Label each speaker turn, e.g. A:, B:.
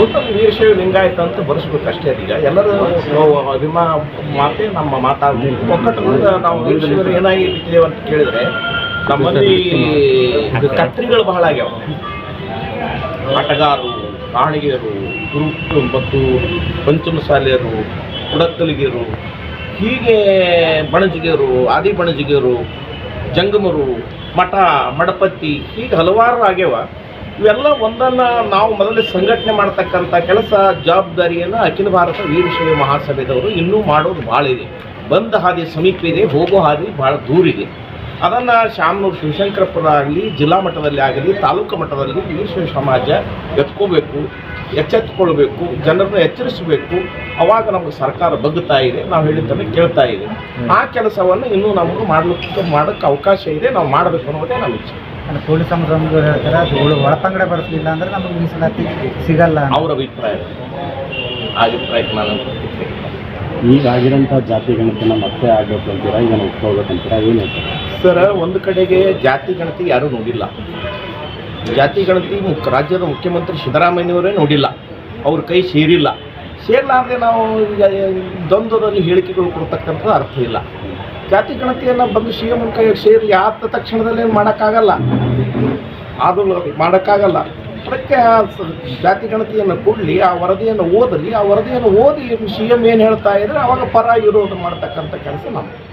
A: Total Veerashaiva Lingayat ಅಂತ ಬರೆಸ್ಬೇಕು ಅಷ್ಟೇ ಅದೀಗ ಎಲ್ಲರೂ ನಾವು ಅಭಿಮಾ ಮಾತೆ, ನಮ್ಮ ಮಾತಾಡ್ತೀವಿ ಒಕ್ಕಟ್ಟದಿಂದ ನಾವು ವೀರಶೈವರು ಏನಾಗಿ ಬಿಟ್ಟಿದ್ದೇವೆ ಅಂತ ಕೇಳಿದ್ರೆ, ನಮ್ಮಲ್ಲಿ ಕತ್ರಿಗಳು ಬಹಳ ಆಗ್ಯಾವ. ಆಟಗಾರರು, ಕಾಣಿಗೆಯರು ಗುರು ಮತ್ತು ಪಂಚಮಸಾಲೆಯರು ಕುಡತ್ತಲಿಗೆರು ಹೀಗೆ ಬಣಜಿಗೆರು, ಆದಿ ಬಣಜಿಗೆರು, ಜಂಗಮರು, ಮಠ ಮಡಪತಿ ಹೀಗೆ ಹಲವಾರು ಆಗ್ಯಾವ. ಇವೆಲ್ಲ ಒಂದನ್ನು ನಾವು ಮೊದಲೇ ಸಂಘಟನೆ ಮಾಡ್ತಕ್ಕಂಥ ಕೆಲಸ, ಜವಾಬ್ದಾರಿಯನ್ನು ಅಖಿಲ ಭಾರತ ವೀರಶೈವ ಮಹಾಸಭೆದವರು ಇನ್ನೂ ಮಾಡೋದು ಭಾಳ ಇದೆ. ಬಂದ ಹಾದಿ ಸಮೀಪ ಇದೆ, ಹೋಗೋ ಹಾದಿ ಭಾಳ ದೂರ ಇದೆ. ಅದನ್ನು ಶಾಮನೂರು ಶಿವಶಂಕರಪುರ ಆಗಲಿ, ಜಿಲ್ಲಾ ಮಟ್ಟದಲ್ಲಿ ಆಗಲಿ, ತಾಲೂಕು ಮಟ್ಟದಲ್ಲಿ ವೀರಶೈವ ಸಮಾಜ ಎತ್ಕೋಬೇಕು ಎಚ್ಚೆತ್ತುಕೊಳ್ಬೇಕು ಜನರನ್ನು ಎಚ್ಚರಿಸಬೇಕು. ಅವಾಗ ನಮಗೆ ಸರ್ಕಾರ ಬಗ್ಗುತ್ತಾ ಇದೆ, ನಾವು ಹೇಳಿದ್ದನ್ನು ಕೇಳ್ತಾ ಇದೆ. ಆ ಕೆಲಸವನ್ನು ಇನ್ನೂ ನಮಗೆ ಮಾಡಲು ಮಾಡೋಕ್ಕೆ ಅವಕಾಶ ಇದೆ, ನಾವು ಮಾಡಬೇಕು ಅನ್ನೋದೇ ನಮ್ಮ ಇಚ್ಛೆ.
B: ಅಂದ್ರೆ ಕೋಳಿ ಸಂಘದವ್ರು ಹೇಳ್ತಾರೆ ಅದು ಒಳ- ಒಳಪಂಗಡ ಬರ್ತಿಲ್ಲ ಅಂದ್ರೆ ನಮಗೆ ಮೀಸಲಾತಿ ಸಿಗಲ್ಲ
A: ಅವ್ರ ಅಭಿಪ್ರಾಯ ಆ ಅಭಿಪ್ರಾಯಕ್ಕೆ ನಾನು
C: ಈಗ ಆಗಿರೋಂಥ ಜಾತಿ ಗಣತಿನ ಮತ್ತೆ ಆಗಬೇಕು ಅಂತೀರಾ? ಈಗ ಒಪ್ಕೋಬೇಕಂತೀರಾ ಏನು
A: ಸರ್ ಒಂದು ಕಡೆಗೆ ಜಾತಿ ಗಣತಿ ಯಾರೂ ನೋಡಿಲ್ಲ. ಜಾತಿ ಗಣತಿ ಮುಖ್ಯ ರಾಜ್ಯದ ಮುಖ್ಯಮಂತ್ರಿ ಸಿದ್ದರಾಮಯ್ಯನವರೇ ನೋಡಿಲ್ಲ. ಅವ್ರ ಕೈ ಸೇರಿಲ್ಲ. ಸೇರಲಾರ್ದೆ ನಾವು ಈಗ ದ್ವಂದ್ವದಲ್ಲಿ ಹೇಳಿಕೆಗಳು ಕೊಡ್ತಕ್ಕಂಥದ್ದು ಅರ್ಥ ಇಲ್ಲ. ಜಾತಿ ಗಣತಿಯನ್ನು ಬಂದು ಸಿ ಎಂ ಕೈ ಸೇರಿ ಆದ ತಕ್ಷಣದಲ್ಲಿ ಏನು ಮಾಡೋಕ್ಕಾಗಲ್ಲ? ಅದು ಮಾಡೋಕ್ಕಾಗಲ್ಲ. ಅದಕ್ಕೆ ಆ ಜಾತಿ ಗಣತಿಯನ್ನು ಕೊಡಲಿ, ಆ ವರದಿಯನ್ನು ಓದಲಿ, ಆ ವರದಿಯನ್ನು ಓದಿ ಸಿ ಎಂ ಏನು ಹೇಳ್ತಾ ಇದ್ರೆ ಅವಾಗ ಪರ ವಿರೋಧ ಮಾಡ್ತಕ್ಕಂಥ ಕೆಲಸ ನಮ್ಮದು